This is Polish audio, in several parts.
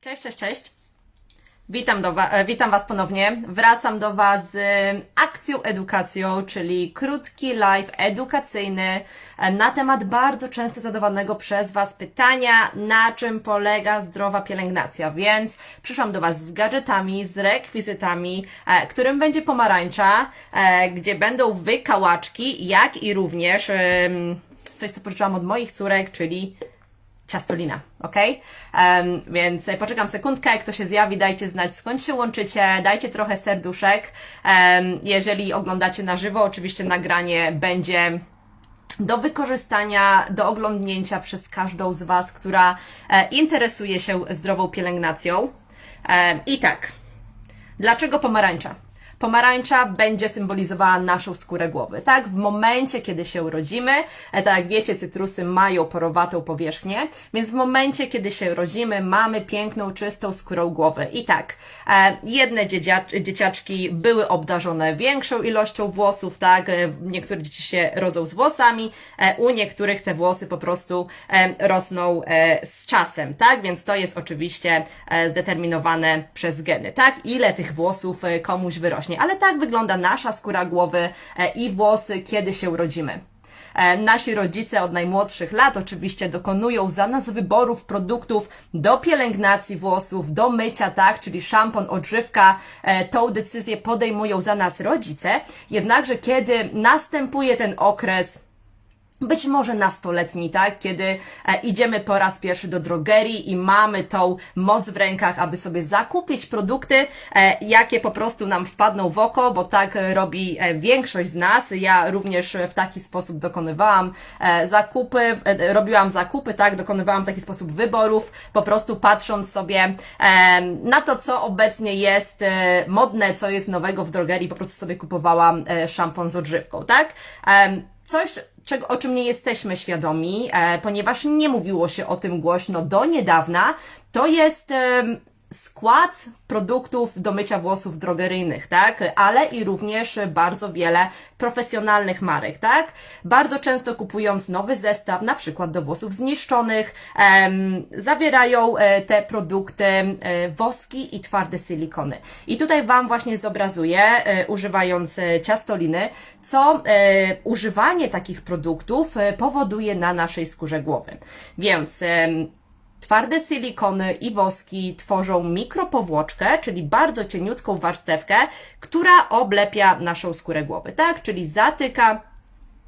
Cześć, cześć, cześć. Witam, do wa- e, witam Was ponownie. Wracam do Was z akcją edukacją, czyli krótki live edukacyjny e, na temat bardzo często zadawanego przez Was pytania, na czym polega zdrowa pielęgnacja. Więc przyszłam do Was z gadżetami, z rekwizytami, e, którym będzie pomarańcza, gdzie będą wykałaczki, jak i również coś, co pożyczyłam od moich córek, czyli ciastolina, ok? Um, więc e, poczekam sekundkę, jak to się zjawi, dajcie znać skąd się łączycie, dajcie trochę serduszek. Um, jeżeli oglądacie na żywo, oczywiście nagranie będzie do wykorzystania, do oglądnięcia przez każdą z Was, która e, interesuje się zdrową pielęgnacją. I tak, Dlaczego pomarańcza? Pomarańcza będzie symbolizowała naszą skórę głowy, tak? W momencie, kiedy się urodzimy, e, tak jak wiecie, cytrusy mają porowatą powierzchnię, więc w momencie, kiedy się rodzimy, mamy piękną, czystą skórę głowy. I tak, e, jedne dzieciaczki były obdarzone większą ilością włosów, tak? E, niektóre dzieci się rodzą z włosami, u niektórych te włosy po prostu rosną z czasem, tak? Więc to jest oczywiście zdeterminowane przez geny, tak? Ile tych włosów komuś wyrośnie. Ale tak wygląda nasza skóra głowy e, i włosy, kiedy się urodzimy. E, Nasi rodzice od najmłodszych lat oczywiście dokonują za nas wyborów produktów do pielęgnacji włosów, do mycia, tak, czyli szampon, odżywka. E, Tą decyzję podejmują za nas rodzice. Jednakże kiedy następuje ten okres być może nastoletni, tak? Kiedy e, idziemy po raz pierwszy do drogerii i mamy tą moc w rękach, aby sobie zakupić produkty, e, jakie po prostu nam wpadną w oko, bo tak robi e, większość z nas. Ja również w taki sposób dokonywałam zakupy, robiłam zakupy, tak? Dokonywałam w taki sposób wyborów, po prostu patrząc sobie na to, co obecnie jest modne, co jest nowego w drogerii, po prostu sobie kupowałam szampon z odżywką, tak? Coś, czego, o czym nie jesteśmy świadomi, e, ponieważ nie mówiło się o tym głośno do niedawna, to jest skład produktów do mycia włosów drogeryjnych, tak? Ale i również bardzo wiele profesjonalnych marek, tak? Bardzo często kupując nowy zestaw, na przykład do włosów zniszczonych, em, zawierają e, te produkty e, woski i twarde silikony. I tutaj Wam właśnie zobrazuję, e, używając ciastoliny, co używanie takich produktów powoduje na naszej skórze głowy. Więc Twarde silikony i woski tworzą mikropowłoczkę, czyli bardzo cieniutką warstewkę, która oblepia naszą skórę głowy, tak? Czyli zatyka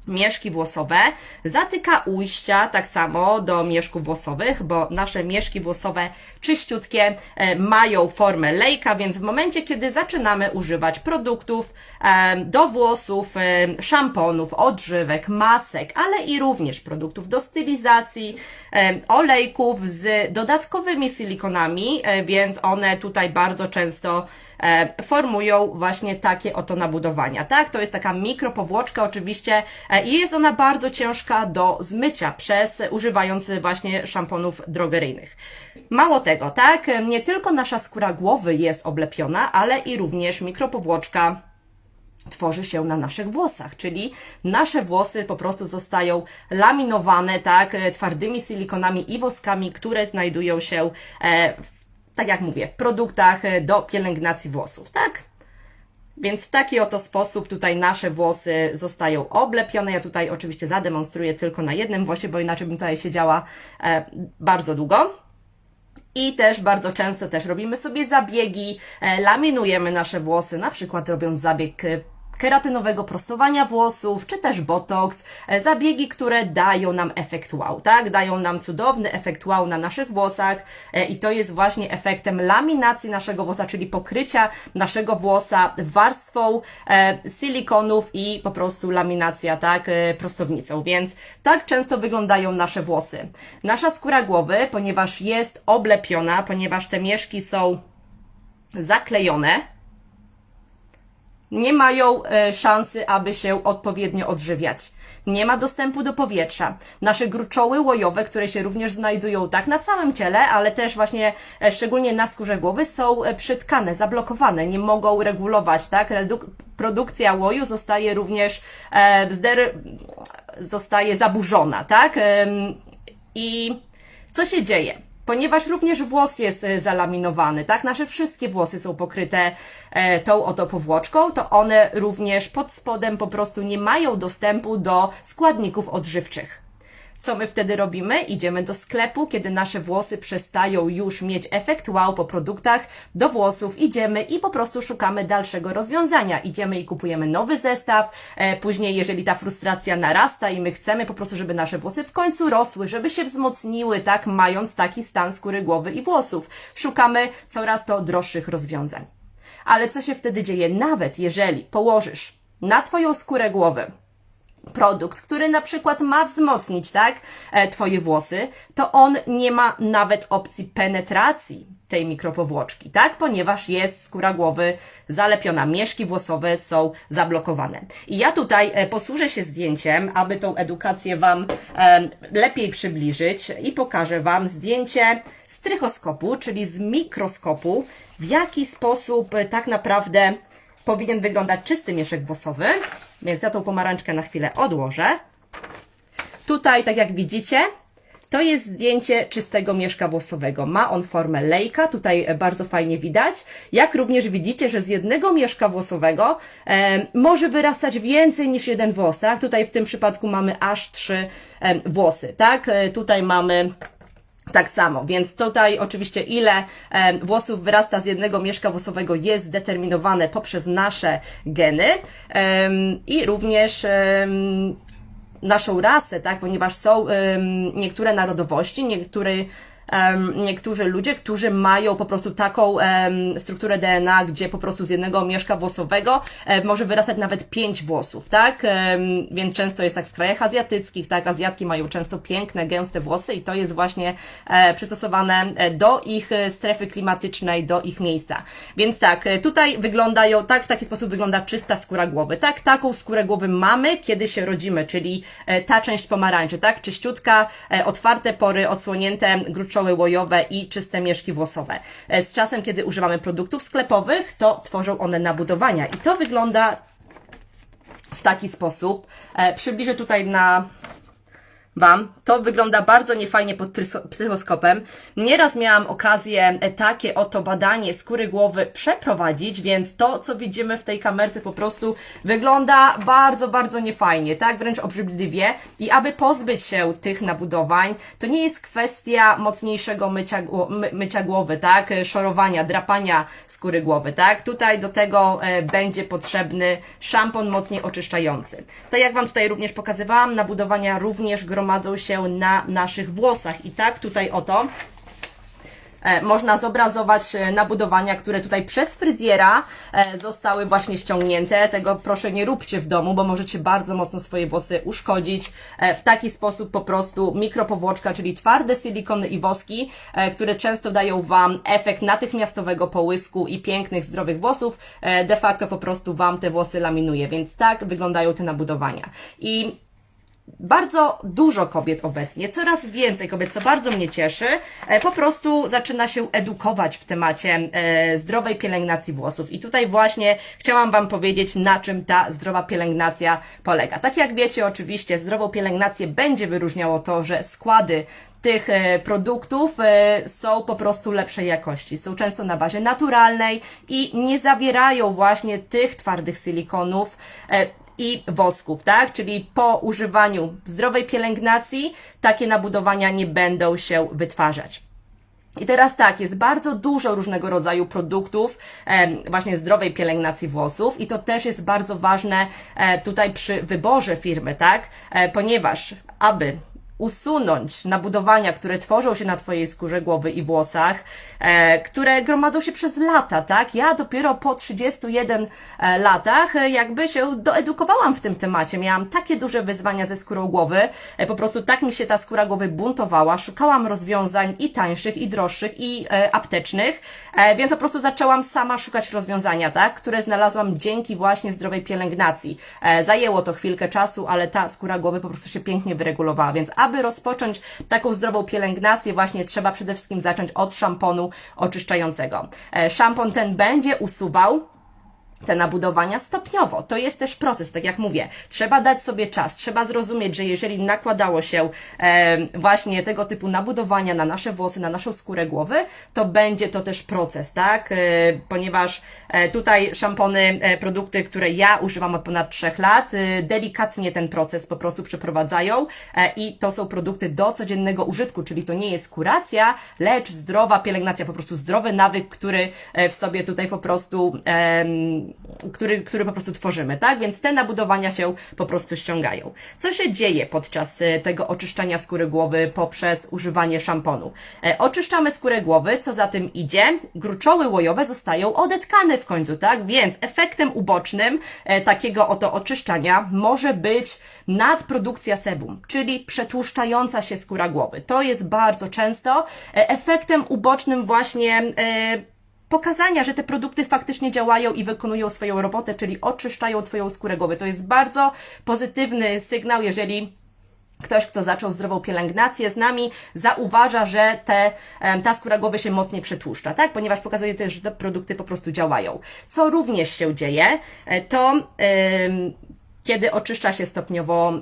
mieszki włosowe, zatyka ujścia tak samo do mieszków włosowych, bo nasze mieszki włosowe czyściutkie e, mają formę lejka, więc w momencie, kiedy zaczynamy używać produktów e, do włosów, e, szamponów, odżywek, masek, ale i również produktów do stylizacji, olejków z dodatkowymi silikonami, więc one tutaj bardzo często formują właśnie takie oto nabudowania, tak? To jest taka mikropowłoczka oczywiście e, i jest ona bardzo ciężka do zmycia przez używając właśnie szamponów drogeryjnych. Mało tego, tak? Nie tylko nasza skóra głowy jest oblepiona, ale i również mikropowłoczka tworzy się na naszych włosach, czyli nasze włosy po prostu zostają laminowane, tak, e, twardymi silikonami i woskami, które znajdują się, e, w, tak jak mówię, w produktach e, do pielęgnacji włosów, tak? Więc w taki oto sposób tutaj nasze włosy zostają oblepione. Ja tutaj oczywiście zademonstruję tylko na jednym włosie, bo inaczej bym tutaj siedziała e, bardzo długo. I też bardzo często też robimy sobie zabiegi, e, laminujemy nasze włosy, na przykład robiąc zabieg keratynowego prostowania włosów, czy też botox, e, zabiegi, które dają nam efekt wow, tak? Dają nam cudowny efekt wow na naszych włosach e, i to jest właśnie efektem laminacji naszego włosa, czyli pokrycia naszego włosa warstwą e, silikonów i po prostu laminacja, tak? Prostownicą, więc tak często wyglądają nasze włosy. Nasza skóra głowy, ponieważ jest oblepiona, ponieważ te mieszki są zaklejone, nie mają e, szansy, aby się odpowiednio odżywiać. Nie ma dostępu do powietrza. Nasze gruczoły łojowe, które się również znajdują tak na całym ciele, ale też właśnie e, szczególnie na skórze głowy, są e, przytkane, zablokowane, nie mogą regulować, tak? Produkcja łoju zostaje również e, zostaje zaburzona, tak? Em, I co się dzieje? Ponieważ również włos jest e, zalaminowany, tak? Nasze wszystkie włosy są pokryte e, tą oto powłoczką, to one również pod spodem po prostu nie mają dostępu do składników odżywczych. Co my wtedy robimy? Idziemy do sklepu, kiedy nasze włosy przestają już mieć efekt wow po produktach do włosów. Idziemy i po prostu szukamy dalszego rozwiązania. Idziemy i kupujemy nowy zestaw. E, później, jeżeli ta frustracja narasta i my chcemy po prostu, żeby nasze włosy w końcu rosły, żeby się wzmocniły, tak, mając taki stan skóry głowy i włosów, szukamy coraz to droższych rozwiązań. Ale co się wtedy dzieje? Nawet jeżeli położysz na Twoją skórę głowy produkt, który na przykład ma wzmocnić, tak, e, Twoje włosy, to on nie ma nawet opcji penetracji tej mikropowłoczki, tak, ponieważ jest skóra głowy zalepiona, mieszki włosowe są zablokowane. I ja tutaj e, posłużę się zdjęciem, aby tą edukację Wam e, lepiej przybliżyć i pokażę Wam zdjęcie z trychoskopu, czyli z mikroskopu, w jaki sposób tak naprawdę powinien wyglądać czysty mieszek włosowy, więc ja tą pomarańczkę na chwilę odłożę. Tutaj, tak jak widzicie, to jest zdjęcie czystego mieszka włosowego. Ma on formę lejka, tutaj bardzo fajnie widać. Jak również widzicie, że z jednego mieszka włosowego e, może wyrastać więcej niż jeden włos, tak? Tutaj w tym przypadku mamy aż trzy e, włosy, tak? E, tutaj mamy tak samo, więc tutaj oczywiście ile włosów wyrasta z jednego mieszka włosowego jest zdeterminowane poprzez nasze geny i również naszą rasę, tak, ponieważ są niektóre narodowości, niektóre niektórzy ludzie, którzy mają po prostu taką strukturę DNA, gdzie po prostu z jednego mieszka włosowego um, może wyrastać nawet pięć włosów, tak? Więc często jest tak w krajach azjatyckich, tak? Azjatki mają często piękne, gęste włosy i to jest właśnie e, przystosowane e, do ich e, strefy klimatycznej, do ich miejsca. Więc tak, e, tutaj wyglądają, tak w taki sposób wygląda czysta skóra głowy, tak? Taką skórę głowy mamy, kiedy się rodzimy, czyli ta część pomarańczy, tak? Czyściutka, otwarte pory, odsłonięte gruczowe pszczoły łojowe i czyste mieszki włosowe. E, z czasem, kiedy używamy produktów sklepowych, to tworzą one nabudowania i to wygląda w taki sposób. E, przybliżę tutaj na Wam. To wygląda bardzo niefajnie pod trychoskopem. Nieraz miałam okazję e, takie oto badanie skóry głowy przeprowadzić, więc to, co widzimy w tej kamerce po prostu wygląda bardzo, bardzo niefajnie, tak? Wręcz obrzydliwie. I aby pozbyć się tych nabudowań, to nie jest kwestia mocniejszego mycia, my, mycia głowy, tak? E, szorowania, drapania skóry głowy, tak? Tutaj do tego e, będzie potrzebny szampon mocniej oczyszczający. Tak jak Wam tutaj również pokazywałam, nabudowania również gromadzą gromadzą się na naszych włosach. I tak tutaj oto e, można zobrazować e, nabudowania, które tutaj przez fryzjera e, zostały właśnie ściągnięte. Tego proszę nie róbcie w domu, bo możecie bardzo mocno swoje włosy uszkodzić. W taki sposób po prostu mikropowłoczka, czyli twarde silikony i woski, które często dają Wam efekt natychmiastowego połysku i pięknych, zdrowych włosów, de facto po prostu Wam te włosy laminuje. Więc tak wyglądają te nabudowania. I bardzo dużo kobiet obecnie, coraz więcej kobiet, co bardzo mnie cieszy, e, po prostu zaczyna się edukować w temacie e, zdrowej pielęgnacji włosów. I tutaj właśnie chciałam Wam powiedzieć, na czym ta zdrowa pielęgnacja polega. Tak jak wiecie, oczywiście zdrową pielęgnację będzie wyróżniało to, że składy tych e, produktów są po prostu lepszej jakości. Są często na bazie naturalnej i nie zawierają właśnie tych twardych silikonów, i wosków, tak? Czyli po używaniu zdrowej pielęgnacji takie nabudowania nie będą się wytwarzać. I teraz tak, jest bardzo dużo różnego rodzaju produktów właśnie zdrowej pielęgnacji włosów i to też jest bardzo ważne e, tutaj przy wyborze firmy, tak? E, ponieważ aby usunąć nabudowania, które tworzą się na Twojej skórze głowy i włosach, e, które gromadzą się przez lata, tak? Ja dopiero po 31 e, latach e, jakby się doedukowałam w tym temacie. Miałam takie duże wyzwania ze skórą głowy, e, po prostu tak mi się ta skóra głowy buntowała, szukałam rozwiązań i tańszych, i droższych, i e, aptecznych, e, więc po prostu zaczęłam sama szukać rozwiązania, tak? Które znalazłam dzięki właśnie zdrowej pielęgnacji. Zajęło to chwilkę czasu, ale ta skóra głowy po prostu się pięknie wyregulowała, więc aby rozpocząć taką zdrową pielęgnację, właśnie trzeba przede wszystkim zacząć od szamponu oczyszczającego. E, szampon ten będzie usuwał te nabudowania stopniowo. To jest też proces, tak jak mówię. Trzeba dać sobie czas, trzeba zrozumieć, że jeżeli nakładało się e, właśnie tego typu nabudowania na nasze włosy, na naszą skórę głowy, to będzie to też proces, tak? E, ponieważ e, tutaj szampony, e, produkty, które ja używam od ponad trzech lat, e, delikatnie ten proces po prostu przeprowadzają e, i to są produkty do codziennego użytku, czyli to nie jest kuracja, lecz zdrowa pielęgnacja, po prostu zdrowy nawyk, który e, w sobie tutaj po prostu em, który, który po prostu tworzymy, tak? Więc te nabudowania się po prostu ściągają. Co się dzieje podczas e, tego oczyszczania skóry głowy poprzez używanie szamponu? E, oczyszczamy skórę głowy, co za tym idzie? Gruczoły łojowe zostają odetkane w końcu, tak? Więc efektem ubocznym e, takiego oto oczyszczania może być nadprodukcja sebum, czyli przetłuszczająca się skóra głowy. To jest bardzo często efektem ubocznym właśnie pokazania, że te produkty faktycznie działają i wykonują swoją robotę, czyli oczyszczają Twoją skórę głowy. To jest bardzo pozytywny sygnał, jeżeli ktoś, kto zaczął zdrową pielęgnację z nami, zauważa, że te, ta skóra głowy się mocniej przetłuszcza, tak? Ponieważ pokazuje też, że te produkty po prostu działają. Co również się dzieje, e, to kiedy oczyszcza się stopniowo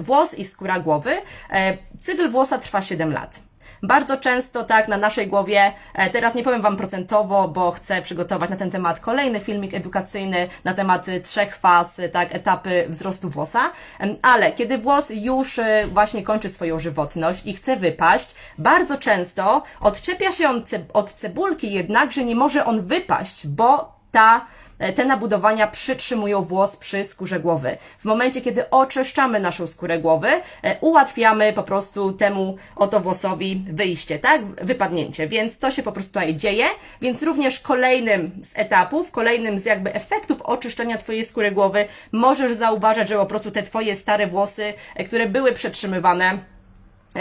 włos i skóra głowy, e, cykl włosa trwa 7 lat. Bardzo często tak na naszej głowie, e, teraz nie powiem Wam procentowo, bo chcę przygotować na ten temat kolejny filmik edukacyjny na temat y, trzech faz, y, tak, etapy wzrostu włosa, ale kiedy włos już y, właśnie kończy swoją żywotność i chce wypaść, bardzo często odczepia się on od cebulki, jednakże nie może on wypaść, bo ta, e, te nabudowania przytrzymują włos przy skórze głowy. W momencie, kiedy oczyszczamy naszą skórę głowy, e, ułatwiamy po prostu temu oto włosowi wyjście, tak? Wypadnięcie. Więc to się po prostu tutaj dzieje. Więc również kolejnym z etapów, kolejnym z jakby efektów oczyszczenia Twojej skóry głowy możesz zauważyć, że po prostu te Twoje stare włosy, e, które były przetrzymywane,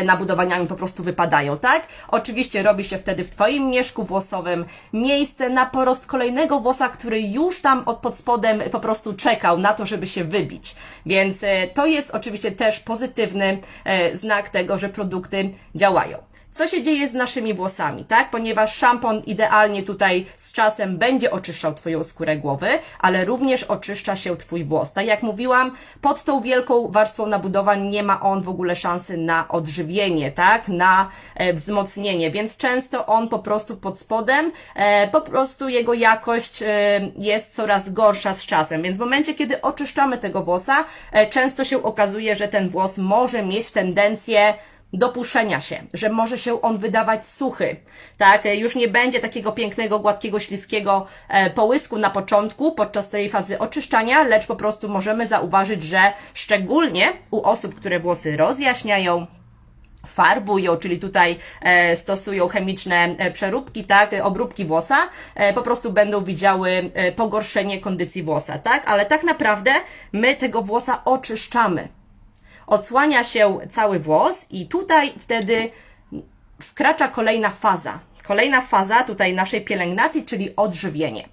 nabudowaniami po prostu wypadają, tak? Oczywiście robi się wtedy w Twoim mieszku włosowym miejsce na porost kolejnego włosa, który już tam od pod spodem po prostu czekał na to, żeby się wybić. Więc e, to jest oczywiście też pozytywny e, znak tego, że produkty działają co się dzieje z naszymi włosami, tak? Ponieważ szampon idealnie tutaj z czasem będzie oczyszczał Twoją skórę głowy, ale również oczyszcza się Twój włos. Tak jak mówiłam, pod tą wielką warstwą nabudowań nie ma on w ogóle szansy na odżywienie, tak? Na e, wzmocnienie, więc często on po prostu pod spodem, e, po prostu jego jakość e, jest coraz gorsza z czasem. Więc w momencie, kiedy oczyszczamy tego włosa, e, często się okazuje, że ten włos może mieć tendencję do puszczenia się, że może się on wydawać suchy, tak? E, Już nie będzie takiego pięknego, gładkiego, śliskiego e, połysku na początku, podczas tej fazy oczyszczania, lecz po prostu możemy zauważyć, że szczególnie u osób, które włosy rozjaśniają, farbują, czyli tutaj e, stosują chemiczne przeróbki, tak, obróbki włosa, po prostu będą widziały pogorszenie kondycji włosa, tak, ale tak naprawdę my tego włosa oczyszczamy. Odsłania się cały włos i tutaj wtedy wkracza kolejna faza. Kolejna faza tutaj naszej pielęgnacji, czyli odżywienie.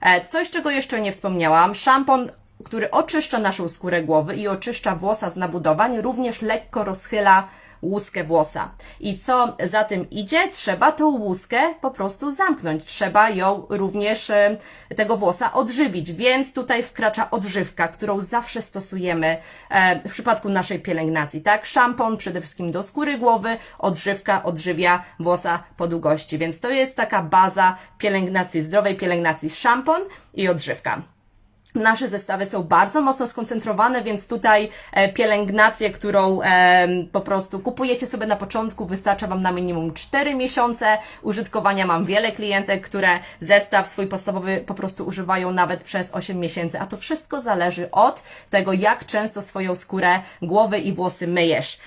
E, Coś, czego jeszcze nie wspomniałam, szampon, który oczyszcza naszą skórę głowy i oczyszcza włosa z nabudowań, również lekko rozchyla łuskę włosa. I co za tym idzie? Trzeba tą łuskę po prostu zamknąć. Trzeba ją również, e, tego włosa odżywić. Więc tutaj wkracza odżywka, którą zawsze stosujemy e, w przypadku naszej pielęgnacji, tak? Szampon przede wszystkim do skóry głowy, odżywka odżywia włosa po długości. Więc to jest taka baza pielęgnacji, zdrowej pielęgnacji. Szampon i odżywka. Nasze zestawy są bardzo mocno skoncentrowane, więc tutaj e, pielęgnację, którą po prostu kupujecie sobie na początku, wystarcza Wam na minimum 4 miesiące użytkowania. Mam wiele klientek, które zestaw swój podstawowy po prostu używają nawet przez 8 miesięcy, a to wszystko zależy od tego, jak często swoją skórę, głowy i włosy myjesz.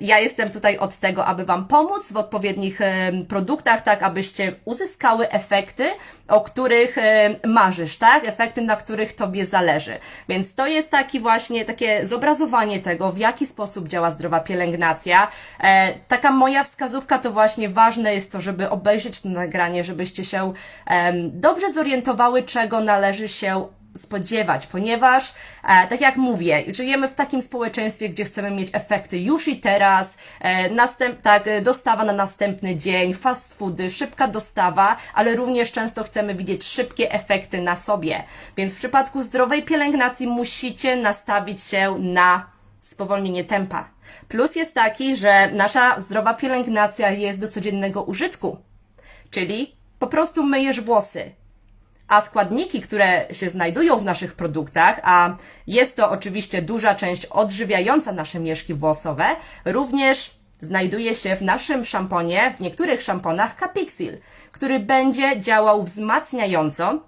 Ja jestem tutaj od tego, aby Wam pomóc w odpowiednich produktach, tak abyście uzyskały efekty, o których marzysz, tak? Efekty, na których Tobie zależy. Więc to jest taki właśnie, takie zobrazowanie tego, w jaki sposób działa zdrowa pielęgnacja. E, taka moja wskazówka to właśnie ważne jest to, żeby obejrzeć to nagranie, żebyście się dobrze zorientowały, czego należy się spodziewać, ponieważ, e, tak jak mówię, żyjemy w takim społeczeństwie, gdzie chcemy mieć efekty już i teraz, e, następ, tak, e, dostawa na następny dzień, fast foody, szybka dostawa, ale również często chcemy widzieć szybkie efekty na sobie. Więc w przypadku zdrowej pielęgnacji musicie nastawić się na spowolnienie tempa. Plus jest taki, że nasza zdrowa pielęgnacja jest do codziennego użytku. Czyli po prostu myjesz włosy. A składniki, które się znajdują w naszych produktach, a jest to oczywiście duża część odżywiająca nasze mieszki włosowe, również znajduje się w naszym szamponie, w niektórych szamponach Capixil, który będzie działał wzmacniająco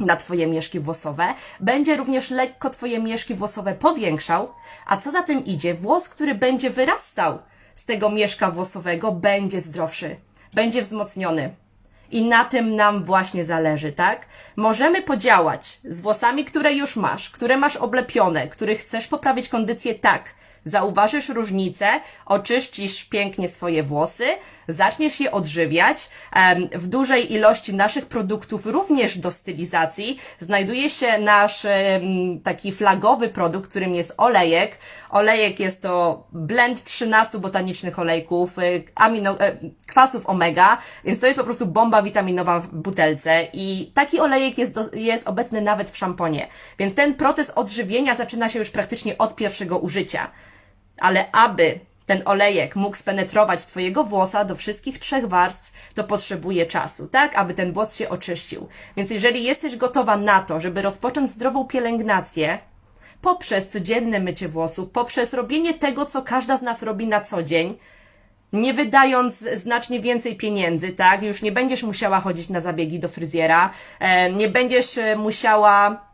na Twoje mieszki włosowe, będzie również lekko Twoje mieszki włosowe powiększał, a co za tym idzie, włos, który będzie wyrastał z tego mieszka włosowego, będzie zdrowszy, będzie wzmocniony. I na tym nam właśnie zależy, tak? Możemy podziałać z włosami, które już masz, które masz oblepione, których chcesz poprawić kondycję tak, zauważysz różnicę, oczyścisz pięknie swoje włosy, zaczniesz je odżywiać. W dużej ilości naszych produktów, również do stylizacji, znajduje się nasz taki flagowy produkt, którym jest olejek. Olejek jest to blend 13 botanicznych olejków, y, amino, e, kwasów omega, więc to jest po prostu bomba witaminowa w butelce i taki olejek jest, do, jest obecny nawet w szamponie. Więc ten proces odżywienia zaczyna się już praktycznie od pierwszego użycia. Ale aby ten olejek mógł spenetrować Twojego włosa do wszystkich trzech warstw, to potrzebuje czasu, tak? Aby ten włos się oczyścił. Więc jeżeli jesteś gotowa na to, żeby rozpocząć zdrową pielęgnację, poprzez codzienne mycie włosów, poprzez robienie tego, co każda z nas robi na co dzień, nie wydając znacznie więcej pieniędzy, tak? Już nie będziesz musiała chodzić na zabiegi do fryzjera, e, nie będziesz e, musiała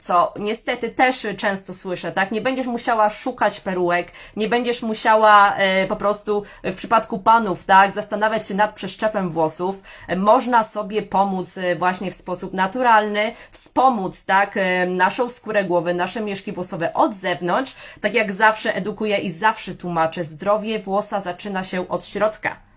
co niestety też często słyszę, tak? Nie będziesz musiała szukać perułek, nie będziesz musiała e, po prostu w przypadku panów, tak, zastanawiać się nad przeszczepem włosów. Można sobie pomóc e, właśnie w sposób naturalny, wspomóc, tak, e, naszą skórę głowy, nasze mieszki włosowe od zewnątrz. Tak jak zawsze edukuję i zawsze tłumaczę, zdrowie włosa zaczyna się od środka.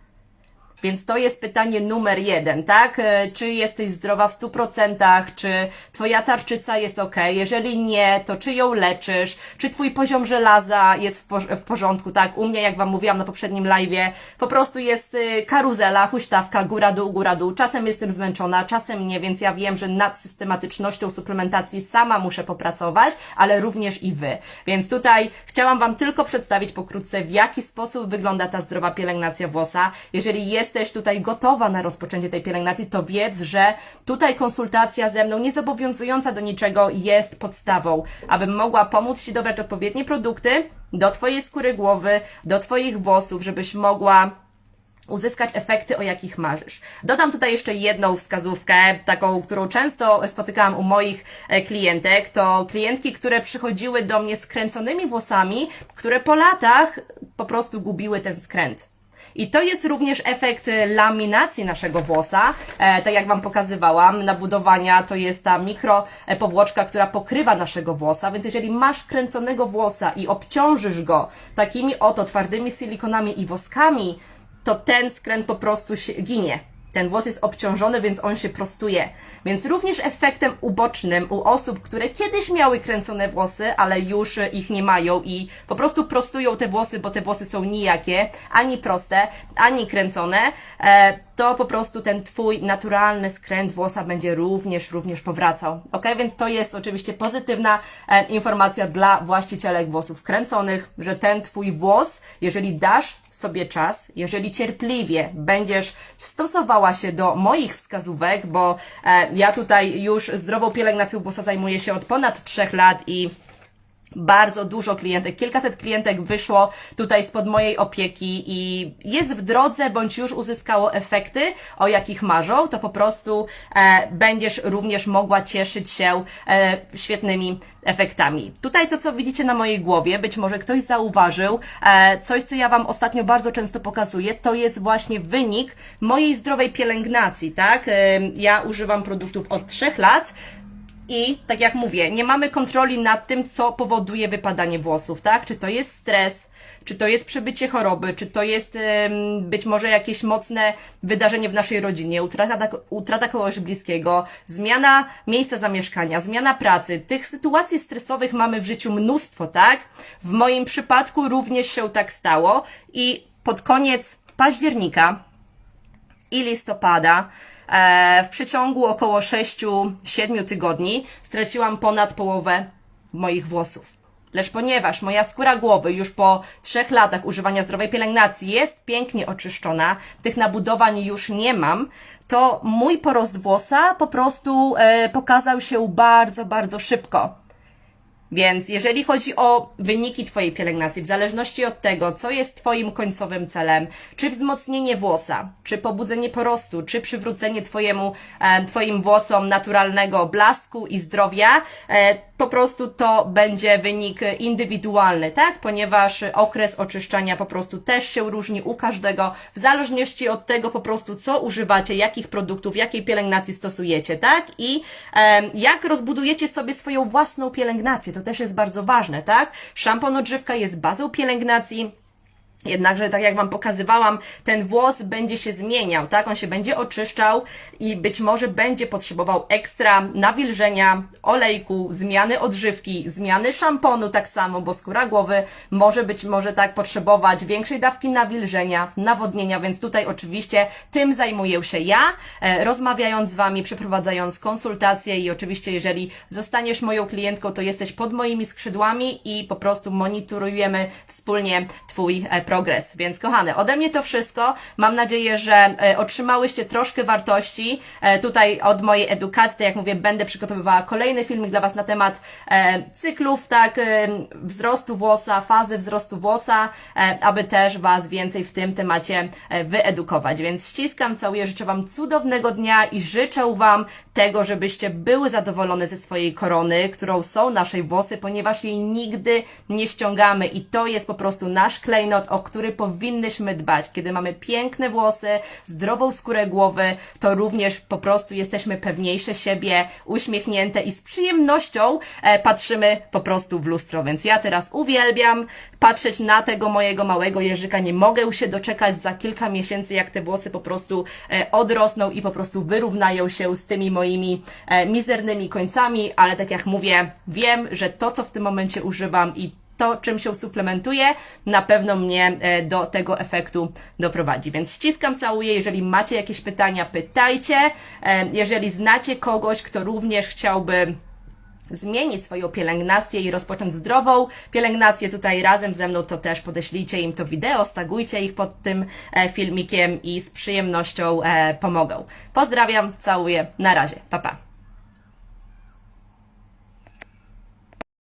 Więc to jest pytanie numer jeden, tak? E, Czy jesteś zdrowa w 100%, czy twoja tarczyca jest ok? Jeżeli nie, to czy ją leczysz? Czy twój poziom żelaza jest w, por- w porządku, tak? U mnie, jak wam mówiłam na poprzednim live'ie, po prostu jest y, karuzela, huśtawka, góra dół, góra dół. Czasem jestem zmęczona, czasem nie, więc ja wiem, że nad systematycznością suplementacji sama muszę popracować, ale również i wy. Więc tutaj chciałam wam tylko przedstawić pokrótce, w jaki sposób wygląda ta zdrowa pielęgnacja włosa. Jeżeli jesteś tutaj gotowa na rozpoczęcie tej pielęgnacji, to wiedz, że tutaj konsultacja ze mną, niezobowiązująca do niczego, jest podstawą, abym mogła pomóc Ci dobrać odpowiednie produkty do Twojej skóry głowy, do Twoich włosów, żebyś mogła uzyskać efekty, o jakich marzysz. Dodam tutaj jeszcze jedną wskazówkę, taką, którą często spotykałam u moich e, klientek. To klientki, które przychodziły do mnie z kręconymi włosami, które po latach po prostu gubiły ten skręt. I to jest również efekt e, laminacji naszego włosa, e, tak jak Wam pokazywałam, nabudowania to jest ta mikro e, która pokrywa naszego włosa, więc jeżeli masz kręconego włosa i obciążysz go takimi oto twardymi silikonami i woskami, to ten skręt po prostu ginie. Ten włos jest obciążony, więc on się prostuje. Więc również efektem ubocznym u osób, które kiedyś miały kręcone włosy, ale już ich nie mają i po prostu prostują te włosy, bo te włosy są nijakie, ani proste, ani kręcone, e, to po prostu ten Twój naturalny skręt włosa będzie również, również powracał. Ok? Więc to jest oczywiście pozytywna e, informacja dla właścicielek włosów kręconych, że ten Twój włos, jeżeli dasz sobie czas, jeżeli cierpliwie będziesz stosowała się do moich wskazówek, bo e, ja tutaj już zdrową pielęgnacją włosa zajmuję się od ponad trzech lat i bardzo dużo klientek, kilkaset klientek wyszło tutaj spod mojej opieki i jest w drodze, bądź już uzyskało efekty, o jakich marzą, to po prostu e, będziesz również mogła cieszyć się e, świetnymi efektami. Tutaj to, co widzicie na mojej głowie, być może ktoś zauważył, e, coś, co ja Wam ostatnio bardzo często pokazuję, to jest właśnie wynik mojej zdrowej pielęgnacji, tak? E, ja używam produktów od trzech lat, I tak jak mówię, nie mamy kontroli nad tym, co powoduje wypadanie włosów, tak? Czy to jest stres, czy to jest przebycie choroby, czy to jest być może jakieś mocne wydarzenie w naszej rodzinie, utrata, utrata kogoś bliskiego, zmiana miejsca zamieszkania, zmiana pracy. Tych sytuacji stresowych mamy w życiu mnóstwo, tak? W moim przypadku również się tak stało i pod koniec października i listopada w przeciągu około 6-7 tygodni straciłam ponad połowę moich włosów. Lecz ponieważ moja skóra głowy już po trzech latach używania zdrowej pielęgnacji jest pięknie oczyszczona, tych nabudowań już nie mam, to mój porost włosa po prostu e, pokazał się bardzo, bardzo szybko. Więc jeżeli chodzi o wyniki Twojej pielęgnacji, w zależności od tego, co jest Twoim końcowym celem, czy wzmocnienie włosa, czy pobudzenie porostu, czy przywrócenie Twojemu, Twoim włosom naturalnego blasku i zdrowia, e, po prostu to będzie wynik indywidualny, tak? Ponieważ okres oczyszczania po prostu też się różni u każdego, w zależności od tego po prostu, co używacie, jakich produktów, jakiej pielęgnacji stosujecie, tak? I e, jak rozbudujecie sobie swoją własną pielęgnację, to też jest bardzo ważne, tak? Szampon odżywka jest bazą pielęgnacji, Jednakże, tak jak Wam pokazywałam, ten włos będzie się zmieniał, tak? On się będzie oczyszczał i być może będzie potrzebował ekstra nawilżenia, olejku, zmiany odżywki, zmiany szamponu tak samo, bo skóra głowy może być, może tak potrzebować większej dawki nawilżenia, nawodnienia, więc tutaj oczywiście tym zajmuję się ja, e, rozmawiając z Wami, przeprowadzając konsultacje i oczywiście jeżeli zostaniesz moją klientką, to jesteś pod moimi skrzydłami i po prostu monitorujemy wspólnie Twój e, progres. Więc kochane, ode mnie to wszystko. Mam nadzieję, że e, otrzymałyście troszkę wartości e, tutaj od mojej edukacji. Tak jak mówię, będę przygotowywała kolejny filmik dla Was na temat e, cyklów, tak, wzrostu włosa, fazy wzrostu włosa, aby też Was więcej w tym temacie wyedukować. Więc ściskam, całuję, życzę Wam cudownego dnia i życzę Wam tego, żebyście były zadowolone ze swojej korony, którą są naszej włosy, ponieważ jej nigdy nie ściągamy i to jest po prostu nasz klejnot, o który powinnyśmy dbać. Kiedy mamy piękne włosy, zdrową skórę głowy, to również po prostu jesteśmy pewniejsze siebie, uśmiechnięte i z przyjemnością e, patrzymy po prostu w lustro. Więc ja teraz uwielbiam patrzeć na tego mojego małego jeżyka. Nie mogę się doczekać za kilka miesięcy, jak te włosy po prostu e, odrosną i po prostu wyrównają się z tymi moimi e, mizernymi końcami, ale tak jak mówię, wiem, że to, co w tym momencie używam i to, czym się suplementuję, na pewno mnie e, do tego efektu doprowadzi. Więc ściskam, całuję. Jeżeli macie jakieś pytania, pytajcie. E, Jeżeli znacie kogoś, kto również chciałby zmienić swoją pielęgnację i rozpocząć zdrową pielęgnację tutaj razem ze mną, to też podeślijcie im to wideo, stagujcie ich pod tym e, filmikiem i z przyjemnością pomogą. Pozdrawiam, całuję, na razie, pa pa.